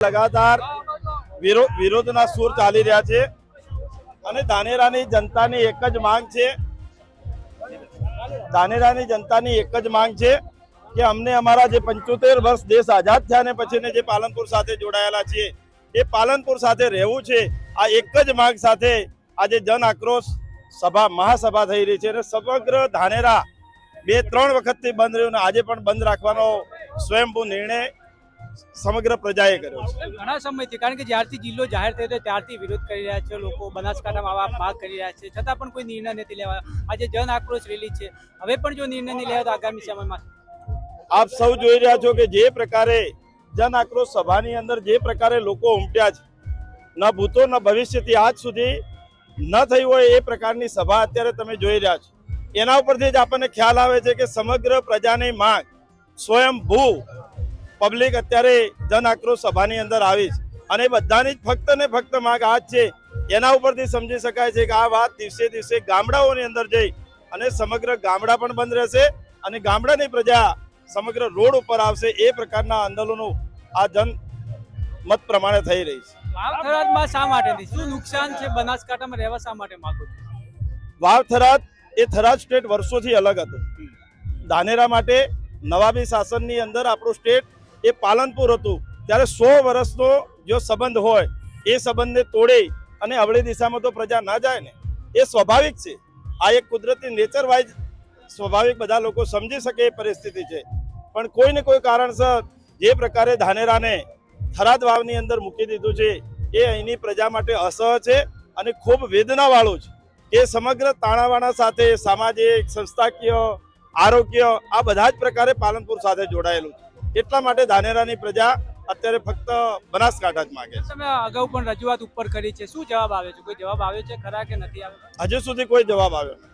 લગાતાર વિરોધના સૂર ચાલી રહ્યા છે અને ધાનેરાની જનતાની એક જ માંગ છે. ધાનેરાની જનતાની એક જ માંગ છે કે અમને અમારા જે પંચોતેર વર્ષ દેશ આઝાદ થયા ને પછી જે પાલનપુર સાથે જોડાયેલા છીએ, એ પાલનપુર સાથે રહેવું છે, આ એક જ માંગ સાથે આજે જન આક્રોશ સભા, મહાસભા થઈ રહી છે અને સમગ્ર ધાનેરા બે, ત્રણ વખતથી બંધ રહ્યું ને આજે પણ બંધ રાખવાનો સ્વયંભૂ નિર્ણય સમગ્ર પ્રજાએ કર્યો છે. ઘણા સમયથી કારણ કે જ્યારથી જિલ્લો જાહેર થયો હતો ત્યારથી વિરોધ કરી રહ્યા છે લોકો બનાસકાંઠામાં આવા ભાગ કરી રહ્યા છે છતાં પણ કોઈ નિર્ણય નથી લેવા આજે જન આક્રોશ રેલી છે. હવે પણ જો નિર્ણય નહીં લેવા તો આગામી સમયમાં આપ સૌ જોઈ રહ્યા છો કે જે પ્રકારે જન આક્રોશ સભાની અંદર જે પ્રકારે લોકો ઉમટ્યા છે ન ભૂતો ન ભવિષ્યથી આજ સુધી ન થઈ હોય એ પ્રકારની સભા અત્યારે તમે જોઈ રહ્યા છો. એના ઉપરથી જ આપણને ખ્યાલ આવે છે કે સમગ્ર પ્રજાની માંગ સ્વયંભૂ પબ્લિક અત્યારે જન આક્રોશ સભાની અંદર આવી છે. અને બધાની જ ફક્ત ને ફક્ત માંગ આ જ છે. એના ઉપરથી સમજી શકાય છે કે આ વાત દિવસે દિવસે ગામડાઓની અંદર જઈ અને સમગ્ર ગામડા પણ બંધ રહેશે અને ગામડાની પ્રજા સમગ્ર રોડ ઉપર આવશે એ પ્રકારના આંદોલનો આ જન મત પ્રમાણે થઈ રહી છે. વાવ થરાદમાં શા માટે શું નુકસાન છે? બનાસકાંઠામાં રહેવા શા માટે માંગો છો? વાવ થરાદ એ થરાદ સ્ટેટ વર્ષોથી અલગ હતું. ધાનેરા માટે નવાબી શાસનની અંદર આપણું સ્ટેટ એ પાલનપુર હતું. ત્યારે સો વર્ષનો જો સંબંધ હોય, એ સંબંધને તોડે અને અવળી દિશામાં તો પ્રજા ના જાય ને, એ સ્વાભાવિક છે. આ એક કુદરતી નેચર વાઇઝ સ્વાભાવિક બધા લોકો સમજી શકે એ પરિસ્થિતિ છે. પણ કોઈ ને કોઈ કારણસર જે પ્રકારે ધાનેરાને થરાદ વાવની અંદર મૂકી દીધું છે, એ અહીંની પ્રજા માટે અસહ છે અને ખૂબ વેદનાવાળું છે. એ સમગ્ર તાણાવાણા સાથે સામાજિક, સંસ્થાકીય, આરોગ્ય આ બધા જ પ્રકારે પાલનપુર સાથે જોડાયેલું છે. એટલા માટે ધાનેરાની પ્રજા અત્યારે ફક્ત બનાસકાંઠા જ માગે તમે અગાઉ પણ રજૂઆત ઉપર કરી છે. શું જવાબ આવે છે? કોઈ જવાબ આવ્યો છે ખરા કે નથી આવ્યો હજુ સુધી કોઈ જવાબ આવ્યો નથી.